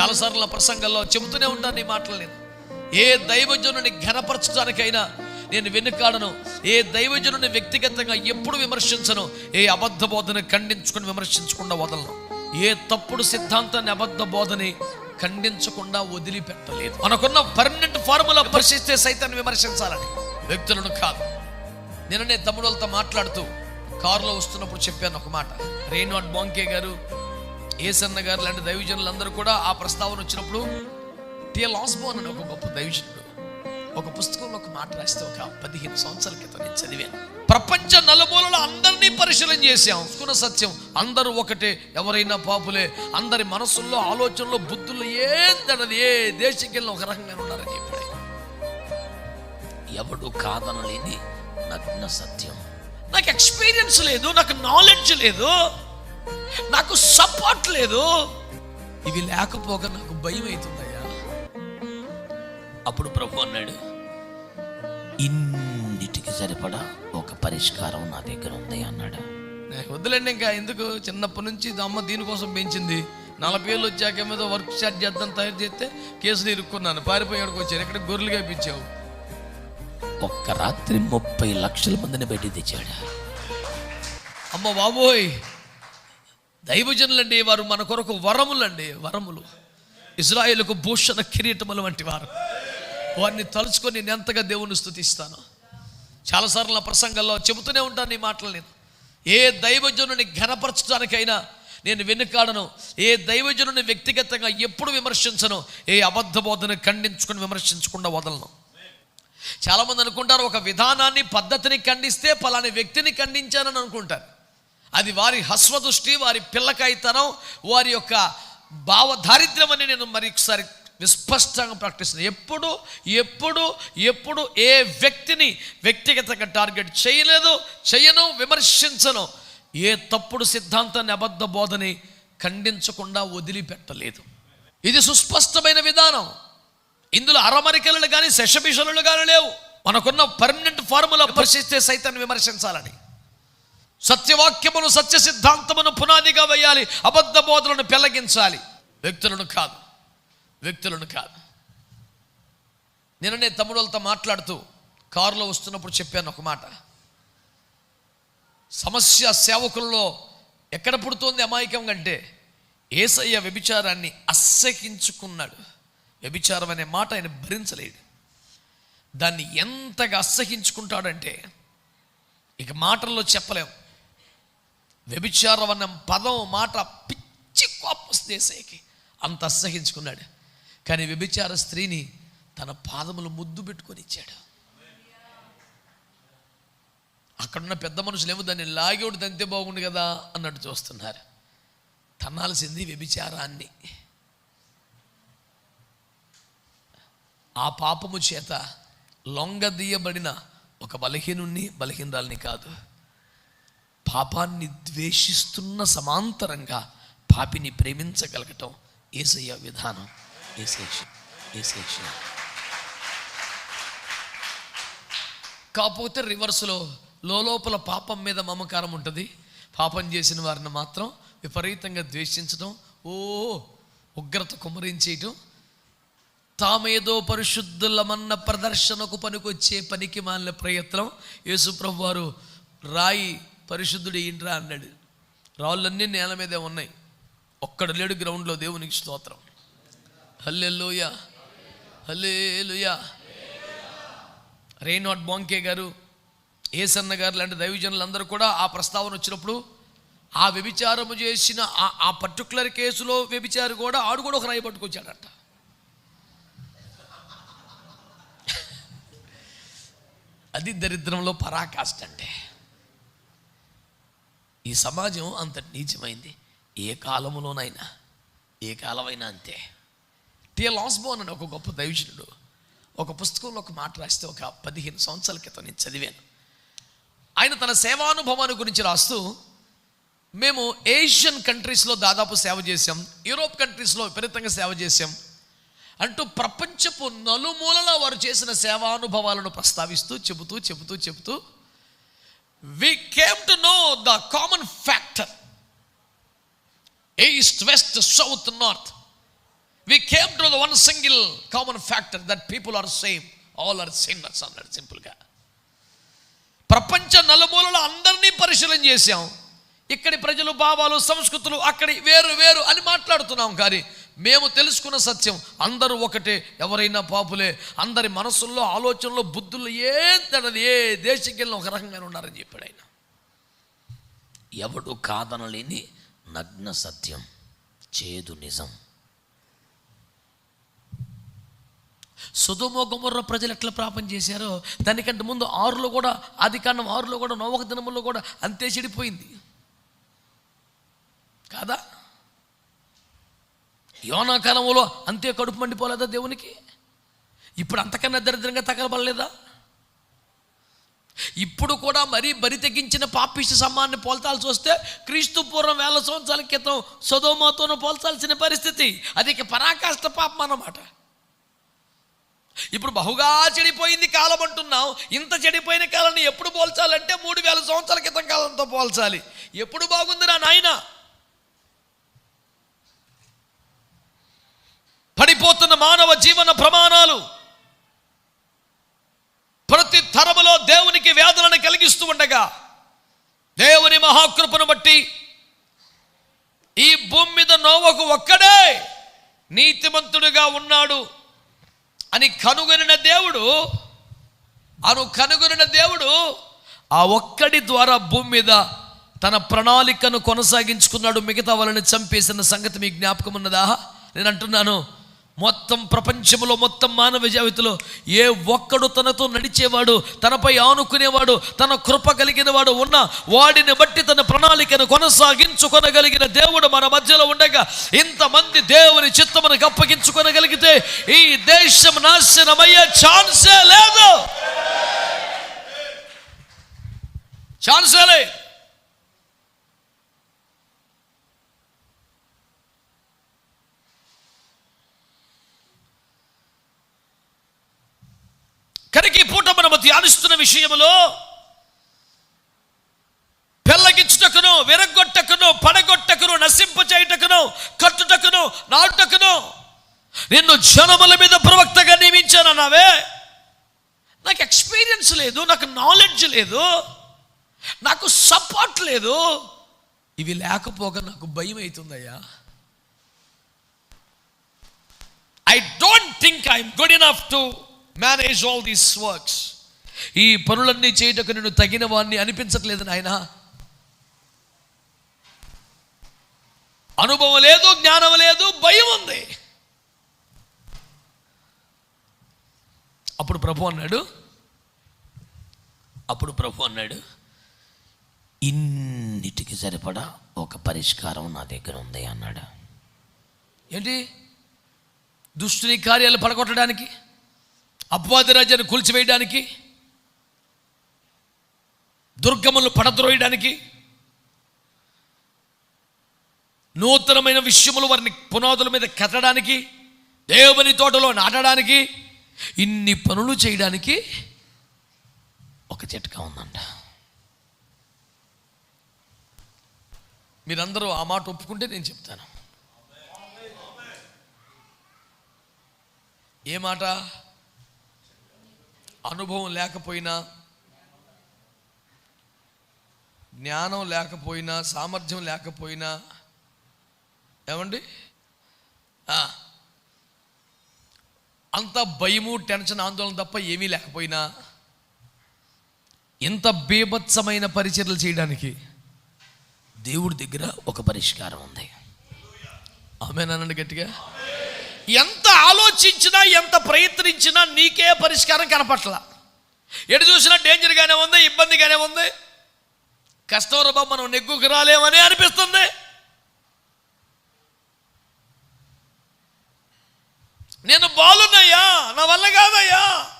చాలాసార్లు ప్రసంగంలో చెబుతూనే ఉంటాను నీ మాటలు నేను. ఏ దైవజనుని ఘనపరచడానికైనా నేను వెనుకాడను. ఏ దైవజనుని వ్యక్తిగతంగా ఎప్పుడు విమర్శించను. ఏ అబద్ధ బోధని ఖండించుకుని విమర్శించకుండా వదలను. ఏ తప్పుడు సిద్ధాంతాన్ని అబద్ధ బోధని ఖండించకుండా వదిలిపెట్టలేదు మనకున్న పర్మనెంట్ ఫార్ములా పరిశీలిస్తే సైతాన్ని విమర్శించాలని. వ్యక్తులను కాదు. నిన్ననే తమ్ముడులతో మాట్లాడుతూ కారులో వస్తున్నప్పుడు చెప్పాను ఒక మాట. రేణువాడ్ బాంకే గారు ఏసన్న గారు లాంటి దైవజనులు అందరూ కూడా ఆ ప్రస్తావన వచ్చినప్పుడు టిఎల్ ఆస్బోన్ అని ఒక గొప్ప దైవజనుడు ఒక పుస్తకంలో ఒక మాట రాస్తే ఒక పదిహేను సంవత్సరాల క్రితం నేను చదివాను. ప్రపంచ నలుమూలలో అందరినీ పరిశీలన చేశాం. సుకున సత్యం. అందరూ ఒకటే. ఎవరైనా పాపులే. అందరి మనసుల్లో ఆలోచనలో బుద్ధుల్లో ఏందన్నది ఏ దేశకెళ్ళిన ఒక రకంగా ఉన్నారని చెప్పాడు. ఎవడు కాదనలేని నగ్న సత్యం. నాకు ఎక్స్పీరియన్స్ లేదు నాకు నాలెడ్జ్ లేదు. నాకు సపోర్ట్ లేదు. ఇవి లేకపోగా నాకు భయం అవుతుందయ్యా. అప్పుడు ప్రభు అన్నాడు ఇన్నిటికి సరిపడా ఒక పరిష్కారం నా దగ్గర ఉంది అన్నాడు. వద్దులేండి ఇంకా ఎందుకు? చిన్నప్పటి నుంచి అమ్మ దీనికోసం పెంచింది. నలభై ఏళ్ళు వచ్చాక మీద వర్క్ స్టార్ట్ చేద్దాం తయారు చేస్తే కేసులు ఇరుక్కున్నాను. పారిపోయాడికి వచ్చాను? ఇక్కడ గొర్రెలుగా ఇప్పించావు ఒక్క రాత్రి ముప్పై లక్షల మందిని బయట తెచ్చాడు. అమ్మ బాబోయ్! దైవజనులండి వారు మన కొరకు వరములండి వరములు. ఇజ్రాయేల్కు భూషణ కిరీటములు వంటి వారు. వారిని తలుచుకొని నేను ఎంతగా దేవుని స్థుతిస్తాను చాలాసార్లు నా ప్రసంగంలో చెబుతూనే ఉంటాను ఈ మాటలు నేను. ఏ దైవజనుని ఘనపరచడానికైనా నేను వెనుకాడను. ఏ దైవజనుని వ్యక్తిగతంగా ఎప్పుడు విమర్శించను. ఏ అబద్ధ బోధను ఖండించుకొని విమర్శించకుండా వదలను. చాలామంది అనుకుంటారు ఒక విధానాన్ని పద్ధతిని ఖండిస్తే పలాని వ్యక్తిని ఖండించానని అనుకుంటారు. అది వారి హస్వదృష్టి వారి పిల్లకాయితనం వారి యొక్క భావ దారిద్ర్యం అని నేను మరొకసారి విస్పష్టంగా ప్రకటిస్తున్నాను ఎప్పుడు ఎప్పుడు ఎప్పుడు ఏ వ్యక్తిని వ్యక్తిగతంగా టార్గెట్ చేయలేదు చేయను విమర్శించను ఏ తప్పుడు సిద్ధాంతాన్ని అబద్ధ బోధని ఖండించకుండా వదిలిపెట్టలేదు. ఇది సుస్పష్టమైన విధానం. ఇందులో అరమరికలు కానీ శశభిషలు కానీ లేవు. మనకున్న పర్మనెంట్ ఫార్ములా పరిశీలిస్తే సైతాన్ని విమర్శించాలని. సత్యవాక్యమును సత్య సిద్ధాంతమును పునాదిగా వేయాలి. అబద్ధ బోధలను పెళ్ళగించాలి వ్యక్తులను కాదు. వ్యక్తులను కాదు. నిన్ననే తమ్ముడులతో మాట్లాడుతూ కారులో వస్తున్నప్పుడు చెప్పాను ఒక మాట. సమస్య సేవకుల్లో ఎక్కడ పుడుతోంది అమాయకం కంటే ఏసయ్య వ్యభిచారాన్ని అస్సహించుకున్నాడు వ్యభిచారం అనే మాట ఆయన భరించలేడు. దాన్ని ఎంతగా అస్సహించుకుంటాడంటే ఇక మాటల్లో చెప్పలేం. వ్యభిచారం అన్న పదం మాట పిచ్చి కోపస్తేసేకి అంత అసహించుకున్నాడు కానీ వ్యభిచార స్త్రీని తన పాదములు ముద్దు పెట్టుకొని ఇచ్చాడు. అక్కడున్న పెద్ద మనుషులు ఏమో దాన్ని లాగేవుడు తంతే బాగుండు కదా అన్నట్టు చూస్తున్నారు. తన్నాల్సింది వ్యభిచారాన్ని. ఆ పాపము చేత లొంగదీయబడిన ఒక బలహీనుణ్ణి బలహీనరాల్ని కాదు. పాపాన్ని ద్వేషిస్తున్న సమాంతరంగా పాపిని ప్రేమించగలగటం ఏసయ్య విధానం. ఏసేష ఏసేష కాకపోతే రివర్స్లో లోపల పాపం మీద మమకారం ఉంటుంది. పాపం చేసిన వారిని మాత్రం విపరీతంగా ద్వేషించడం ఓ ఉగ్రత కుమరించేయటం తామేదో పరిశుద్ధులమన్న ప్రదర్శనకు పనికొచ్చే పనికి మాలిన ప్రయత్నం. యేసుప్రభు వారు రాయి పరిశుద్ధుడు ఏంట్రా అన్నాడు. రాళ్ళన్నీ నేల మీదే ఉన్నాయి. ఒక్కడ లేడు గ్రౌండ్లో దేవునికి స్తోత్రం. హల్లెలూయ హల్లేలుయా. రేనాట్ బాంకే గారు ఏసన్న గారు లాంటి దైవజనులందరూ కూడా ఆ ప్రస్తావన వచ్చినప్పుడు ఆ వ్యభిచారము చేసిన ఆ- ఆ పర్టికులర్ కేసులో వ్యభిచారు కూడా ఆడు కూడా ఒక రాయి పట్టుకొచ్చాడట. అది దరిద్రంలో పరాకాష్ట అంటే. ఈ సమాజం అంత నీచమైంది. ఏ కాలములోనైనా ఏ కాలమైనా అంతే. టీ లాస్బోన్ అని ఒక గొప్ప దైవజనుడు ఒక పుస్తకంలో ఒక మాట రాస్తే ఒక పదిహేను సంవత్సరాల క్రితం నేను చదివాను. ఆయన తన సేవానుభవాన్ని గురించి రాస్తూ మేము ఏషియన్ కంట్రీస్లో దాదాపు సేవ చేసాం యూరోప్ కంట్రీస్లో విపరీతంగా సేవ చేసాం అంటూ ప్రపంచపు నలుమూలల వారు చేసిన సేవానుభవాలను ప్రస్తావిస్తూ చెబుతూ చెబుతూ చెబుతూ we came to know the common factor east west south north we came to one single common factor that people are same all are sinners అన్నాడు సింపుల్గా ప్రపంచ నలుమూలల అందరినీ పరిశీలన చేశాం. ఇక్కడి ప్రజలు భావాలు సంస్కృతులు అక్కడి వేరు వేరు అని మాట్లాడుతున్నాం కానీ మేము తెలుసుకున్న సత్యం. అందరూ ఒకటే. ఎవరైనా పాపులే. అందరి మనసుల్లో ఆలోచనలో బుద్ధుల్లో ఏం తడది? ఏ దేశకెళ్ళిన ఒక రకంగానే ఉన్నారని చెప్పాడు ఆయన. ఎవడు కాదనలేని నగ్న సత్యం. చేదు నిజం. సుధుమో గుమర్ర ప్రజలు ఎట్లా పాపం చేశారో దానికంటే ముందు ఆరులో కూడా అధికారం ఆరులో కూడా నోవక దినములో కూడా అంతే చెడిపోయింది. కాదా? యోనా కాలంలో అంతే కడుపు మండిపోలేదా దేవునికి? ఇప్పుడు అంతకన్నా దరిద్రంగా తగలబడలేదా? ఇప్పుడు కూడా మరీ బరి తెగించిన పాపిష్టి సమ్మాన్ని పోల్చాల్సి వస్తే క్రీస్తు పూర్వం వేల సంవత్సరాల క్రితం సొదోమాతోనూ పోల్చాల్సిన పరిస్థితి. అది ఇక పరాకాష్ట పాపం అన్నమాట. ఇప్పుడు బహుగా చెడిపోయింది కాలం అంటున్నాం. ఇంత చెడిపోయిన కాలాన్ని ఎప్పుడు పోల్చాలంటే మూడు వేల సంవత్సరాల క్రితం కాలంతో పోల్చాలి. ఎప్పుడు బాగుంది నా నాయన? పడిపోతున్న మానవ జీవన ప్రమాణాలు ప్రతి తరములో దేవునికి వేదనను కలిగిస్తూ ఉండగా దేవుని మహాకృపను బట్టి ఈ భూమి మీద నోవకు ఒక్కడే నీతిమంతుడుగా ఉన్నాడు అని కనుగొనిన దేవుడు అను కనుగొనిన దేవుడు ఆ ఒక్కడి ద్వారా భూమి మీద తన ప్రణాళికను కొనసాగించుకున్నాడు. మిగతా వాళ్ళని చంపేసిన సంగతి మీకు జ్ఞాపకం ఉన్నదా? నేను అంటున్నాను మొత్తం ప్రపంచంలో మొత్తం మానవ జావితిలో ఏ ఒక్కడు తనతో నడిచేవాడు తనపై ఆనుకునేవాడు తన కృప కలిగిన వాడు ఉన్న వాడిని బట్టి తన ప్రణాళికను కొనసాగించుకొనగలిగిన దేవుడు మన మధ్యలో ఉండగా ఇంతమంది దేవుని చిత్తమునకు అప్పగించుకొనగలిగితే ఈ దేశం నాశనమయ్యే ఛాన్సే లేదు. ఛాన్సే లేదు. కనుక ఈ పూట మనము ధ్యానిస్తున్న విషయములో పెళ్ళగించుటకును విరగొట్టకును పడగొట్టకును నశింప చేయుటకును కట్టుటకును నాటుటకును నిన్ను జనముల మీద ప్రవక్తగా నియమించానన్నావే నాకు ఎక్స్పీరియన్స్ లేదు నాకు నాలెడ్జ్ లేదు నాకు సపోర్ట్ లేదు. ఇవి లేకపోగా నాకు భయం అవుతుందయ్యా I don't think I'm good enough to manage all these works ఈ పనులన్నీ చేయటకు నేను తగిన వాడిని అనిపించట్లేదు నాయన. అనుభవం లేదు జ్ఞానం లేదు భయం ఉంది. అప్పుడు ప్రభు అన్నాడు అప్పుడు ప్రభు అన్నాడు ఇన్నిటికి సరిపడా ఒక పరిష్కారం నా దగ్గర ఉంది అన్నాడు. ఏంటి? దుష్టుని కార్యాలు పడగొట్టడానికి? అపవాది రాజ్యాన్ని కూల్చివేయడానికి దుర్గములు పడద్రోయడానికి నూతనమైన విషయములు వారిని పునాదుల మీద కట్టడానికి దేవుని తోటలో నాటడానికి ఇన్ని పనులు చేయడానికి ఒక చిట్కా ఉందంట. మీరందరూ ఆ మాట ఒప్పుకుంటే నేను చెప్తాను. ఏ మాట? అనుభవం లేకపోయినా జ్ఞానం లేకపోయినా సామర్థ్యం లేకపోయినా ఏమండి? అంత భయము టెన్షన్ ఆందోళన తప్ప ఏమీ లేకపోయినా ఇంత బీభత్సమైన పరిచర్లు చేయడానికి దేవుడి దగ్గర ఒక పరిష్కారం ఉంది. ఆమె అనండి గట్టిగా. ఎంత ఆలోచించినా ఎంత ప్రయత్నించినా నీకే పరిష్కారం కనపట్ల. ఎటు చూసినా డేంజర్గానే ఉంది ఇబ్బందిగానే ఉంది. కష్టం మనం నెగ్గుకు రాలేమని అనిపిస్తుంది. నేను బాలున్నయ్యా నా వల్ల కాదయ్యా.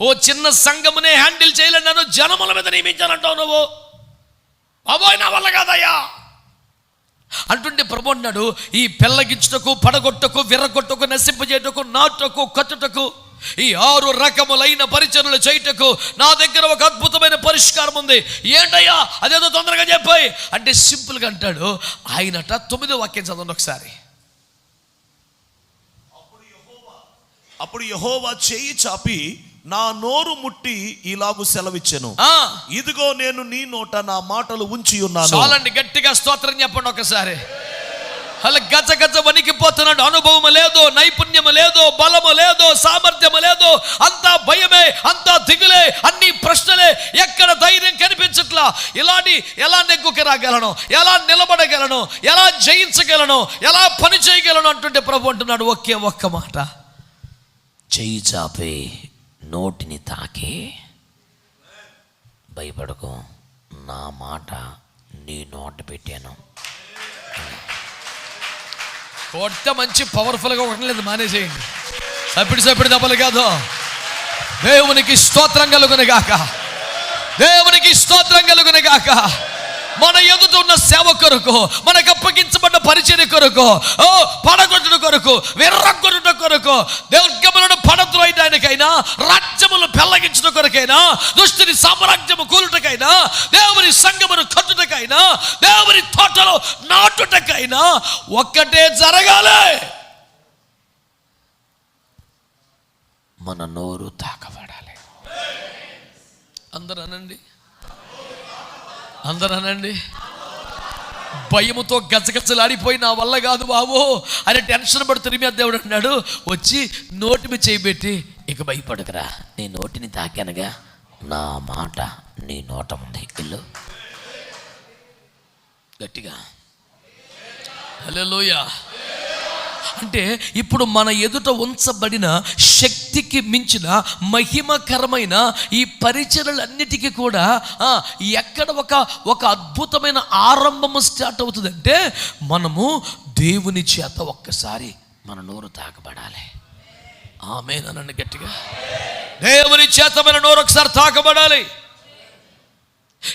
ఓ చిన్న సంఘమునే హ్యాండిల్ చేయలేను నన్ను జనముల మీద నియమించానంటావు నువ్వు. అబోయ్ నా వల్ల కాదయ్యా. అంటుండే ప్రభు అన్నాడు ఈ పెళ్ళగించుటకు పడగొట్టకు విరగొట్టకు నశింపజేయటకు నాటకు కట్టుటకు ఈ ఆరు రకములైన పరిచయలు చేయటకు నా దగ్గర ఒక అద్భుతమైన పరిష్కారం ఉంది. ఏంటయ్యా? అదేదో తొందరగా చెప్పాయి. అంటే సింపుల్గా అంటాడు ఆయనట తొమ్మిది వాక్యం చదవండి ఒకసారి. అప్పుడు అప్పుడు యహోవా చేయి చాపి నా నోరు ముట్టి ఇలాగు సెలవిచ్చెను. ఆ, ఇదిగో నేను నీ నోట నా మాటలు ఉంచి ఉన్నాను చాలండి గట్టిగా స్తోత్రం చెప్పండి ఒకసారి. అలా గజ గజ వణికిపోతున్నాడు అనుభవం లేదు నైపుణ్యం లేదు బలము లేదు సామర్థ్యము లేదు. అంతా భయమే అంతా దిగులే అన్ని ప్రశ్నలే ఎక్కడ ధైర్యం కనిపించట్లా? ఇలాంటి ఎలా నెగ్గుకు రాగలను? ఎలా నిలబడగలను? ఎలా జయించగలను? ఎలా పని చేయగలను? అంటుంటే ప్రభు అంటున్నాడు ఒకే ఒక్క మాట. చెయ్యి చాపి నోటిని తాకి భయపడకు. నా మాట నీ నోట పెట్టాను. కొడితే మంచి పవర్ఫుల్గా ఉండలేదు మానేసేయండి. సపిడి సపిడి దెబ్బలు కాదు. దేవునికి స్తోత్రం కలుగును గాక. దేవునికి స్తోత్రం కలుగును గాక. మన ఎదుట ఉన్న సేవ కొరకు మనకు అప్పగించబడ్డ పరిచయ కొరకు ఓ పడగొట్టుట కొరకు విర్రగొట్టుట కొరకు దుర్గములను పడద్రోయడానికైనా రాజ్యములు పెళ్ళగించడం కొరకైనా దుష్టిని సామ్రాజ్యము కూలుటకైనా దేవుని సంగమును కట్టుటకైనా దేవుని తోటలో నాటుటకైనా ఒక్కటే జరగాలి. మన నోరు తాకబడాలి. అందరూ అనండి? అందరూ అనండి? భయముతో గజగజలాడిపోయి నా వల్ల కాదు బాబు అని టెన్షన్ పడుతుంది మీ దేవుడు అన్నాడు వచ్చి నోటి మీద చేయబెట్టి ఇక భయపడకరా. నీ నోటిని తాకానుగా నా మాట నీ నోట ఉంది ఇల్లు గట్టిగా. హలో లోయా అంటే ఇప్పుడు మన ఎదుట ఉంచబడిన శక్తికి మించిన మహిమకరమైన ఈ పరిచయలన్నిటికీ కూడా ఎక్కడ ఒక ఒక అద్భుతమైన ఆరంభము స్టార్ట్ అవుతుందంటే మనము దేవుని చేత ఒక్కసారి మన నోరు తాకబడాలి. ఆమె నన్ను గట్టిగా. దేవుని చేత మన నోరు ఒకసారి తాకబడాలి.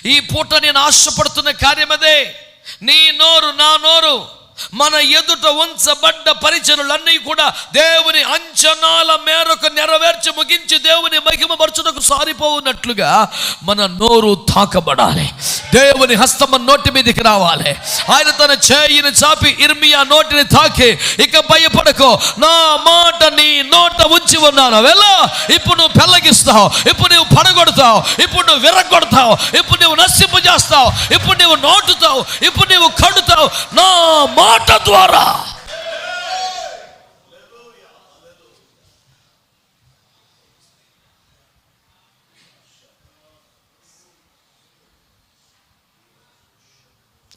ఈ పూట నేను ఆశపడుతున్న కార్యం అదే నీ నోరు నా నోరు. మన ఎదుట ఉంచబడ్డ పరిచరులన్నీ కూడా దేవుని అంచనాల మేరకు నెరవేర్చి ముగించి దేవుని మహిమపరచుటకు సారిపోవున్నట్లుగా మన నోరు తాకబడాలి. దేవుని హస్తమ నోటి మీదకి రావాలి. ఆయన తన చేయిని చాపి ఇర్మియా నోటిని తాకి ఇక భయపడకో. నా మాట నీ నోట ఉంచి ఉన్నాను. వెళ్ళా ఇప్పుడు నువ్వు పెళ్ళగిస్తావు ఇప్పుడు నువ్వు పడగొడతావు ఇప్పుడు నువ్వు విరగొడతావు ఇప్పుడు నువ్వు నశింపు చేస్తావు ఇప్పుడు నువ్వు నోటుతావు ఇప్పుడు నువ్వు కడుతావు. నా మాట ద్వారా.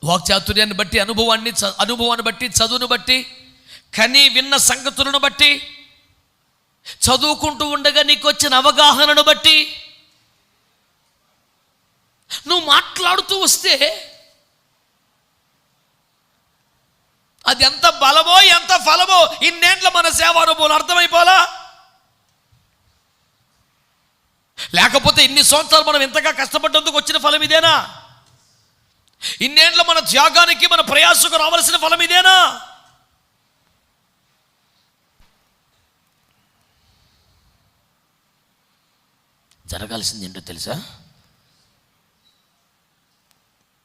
వాక్చాతుర్యాన్ని బట్టి అనుభవాన్ని అనుభవాన్ని బట్టి చదువును బట్టి కని విన్న సంగతులను బట్టి చదువుకుంటూ ఉండగా నీకు వచ్చిన అవగాహనను బట్టి నువ్వు మాట్లాడుతూ వస్తే అది ఎంత బలమో ఎంత ఫలమో ఇన్నేంట్ల మన సేవ అనుభవం అర్థమైపోలా? లేకపోతే ఇన్ని సంవత్సరాలు మనం ఇంతగా కష్టపడ్డందుకు వచ్చిన ఫలం ఇదేనా? ఇన్నేండ్ల మన త్యాగానికి మన ప్రయాసకు రావాల్సిన ఫలం ఇదేనా? జరగాల్సింది ఏంటో తెలుసా?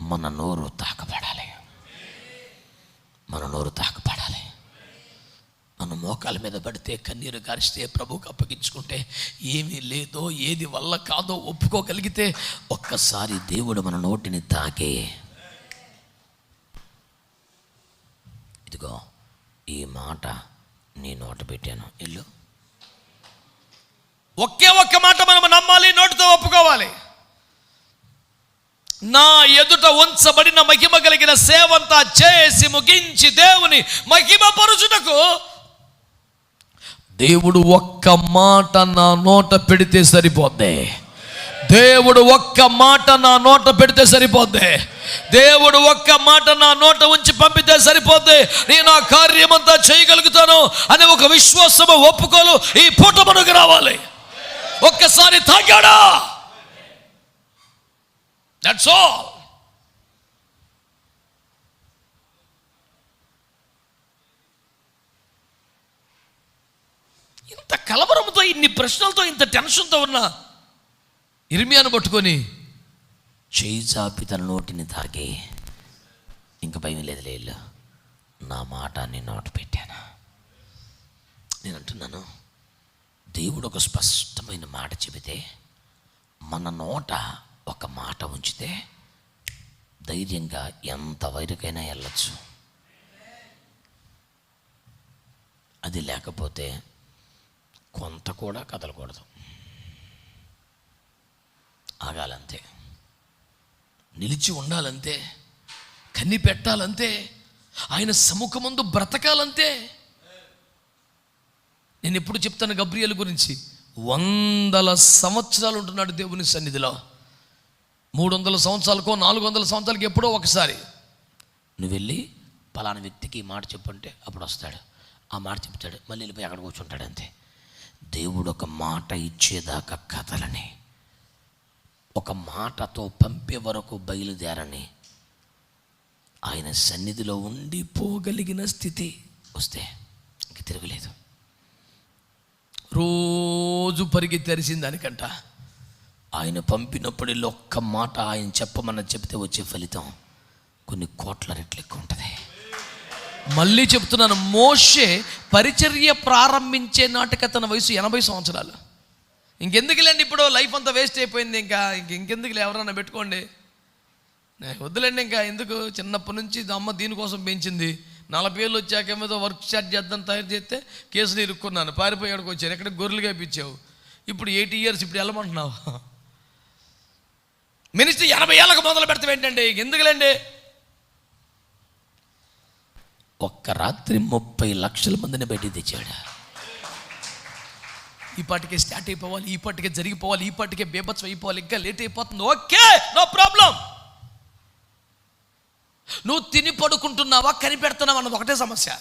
మన నోరు తాకబడాలి. మన నోరు తాకపడాలి. మన మోకాల మీద పడితే కన్నీరు గారిస్తే ప్రభువుకి అప్పగించుకుంటే ఏమీ లేదో ఏది వల్ల కాదో ఒప్పుకోగలిగితే ఒక్కసారి దేవుడు మన నోటిని తాకే. ఇదిగో ఈ మాట నీ నోట పెట్టాను. ఇల్లు. ఒకే ఒక్క మాట మనం నమ్మాలి నోటితో ఒప్పుకోవాలి. నా ఎదుట ఉంచబడిన మహిమ కలిగిన సేవంతా చేసి ముగించి దేవుని మహిమ పరుచుటకు. దేవుడు ఒక్క మాట నా నోట పెడితే సరిపోద్ది. దేవుడు ఒక్క మాట నా నోట పెడితే సరిపోద్ది. దేవుడు ఒక్క మాట నా నోట ఉంచి పంపితే సరిపోద్ది. నేను ఆ కార్యమంతా చేయగలుగుతాను అనే ఒక విశ్వాసము ఒప్పుకోలు. ఈ పూట మనకు రావాలి. ఒక్కసారి తాగాడా? దట్స్ ఆల్ ఇంత కలవరంతో ఇన్ని ప్రశ్నలతో ఇంత టెన్షన్తో ఉన్న ఇర్మియాను పట్టుకొని చేయి చాపి తన నోటిని తాకి. ఇంక భయం లేదు లేదు నా మాట నేను నోట పెట్టాను? నేను అంటున్నాను దేవుడు ఒక స్పష్టమైన మాట చెబితే మన నోట ఒక మాట ఉంచితే ధైర్యంగా ఎంత వైరుకైనా వెళ్ళచ్చు. అది లేకపోతే కొంత కూడా కదలకూడదు. ఆగాలంతే. నిలిచి ఉండాలంతే. కన్ని పెట్టాలంతే. ఆయన సముఖమందు బ్రతకాలంతే. నేను ఎప్పుడు చెప్తాను గబ్రియల్ గురించి? వందల సంవత్సరాలు ఉంటున్నాడు దేవుని సన్నిధిలో. మూడు వందల సంవత్సరాలకో నాలుగు వందల సంవత్సరాలకి ఎప్పుడో ఒకసారి. నువ్వు వెళ్ళి పలానా వ్యక్తికి ఈ మాట చెప్పంటే అప్పుడు వస్తాడు ఆ మాట చెప్తాడు. మళ్ళీ వెళ్ళిపోయి అక్కడ కూర్చుంటాడు అంతే. దేవుడు ఒక మాట ఇచ్చేదాకా కథలని ఒక మాటతో పంపే వరకు బయలుదేరని. ఆయన సన్నిధిలో ఉండిపోగలిగిన స్థితి వస్తే ఇంక తిరగలేదు. రోజు పరిగి తెరిసిన దానికంట ఆయన పంపినప్పుడు ఒక్క మాట ఆయన చెప్పమని చెప్తే వచ్చే ఫలితం కొన్ని కోట్ల రెట్లు ఎక్కువ ఉంటుంది. మళ్ళీ చెప్తున్నాను మోషే పరిచర్య ప్రారంభించే నాటికి తన వయసు ఎనభై సంవత్సరాలు. ఇంకెందుకులేండి ఇప్పుడు లైఫ్ అంతా వేస్ట్ అయిపోయింది ఇంకా ఇంక ఇంకెందుకులే ఎవరన్నా పెట్టుకోండి. వద్దులేండి ఇంకా ఎందుకు? చిన్నప్పటి నుంచి ఇది అమ్మ దీనికోసం పెంచింది. నలభై ఏళ్ళు వచ్చాక ఏమో వర్క్ షాట్ చేద్దాం తయారు చేస్తే కేసులు ఇరుక్కున్నాను. పారిపోయాడుకు వచ్చాను. ఎక్కడ గొర్రెలుగా ఇప్పించావు ఇప్పుడు ఎయిటీ ఇయర్స్ ఇప్పుడు వెళ్ళమంటున్నావు? మినిస్టర్ ఎనభై ఏళ్ళకు మొదలు పెడతాం ఏంటండి? ఎందుకులేండి? ఒక్క రాత్రి ముప్పై లక్షల మందిని బయటికి తెచ్చాడు? ఈ పాటికే స్టార్ట్ అయిపోవాలి ఈ పాటికే జరిగిపోవాలి ఈ పాటికే బేబత్సం అయిపోవాలి ఇంకా లేట్ అయిపోతుంది. Okay no problem. నువ్వు తిని పడుకుంటున్నావా కనిపెడుతున్నావా అన్నది ఒకటే సమస్య.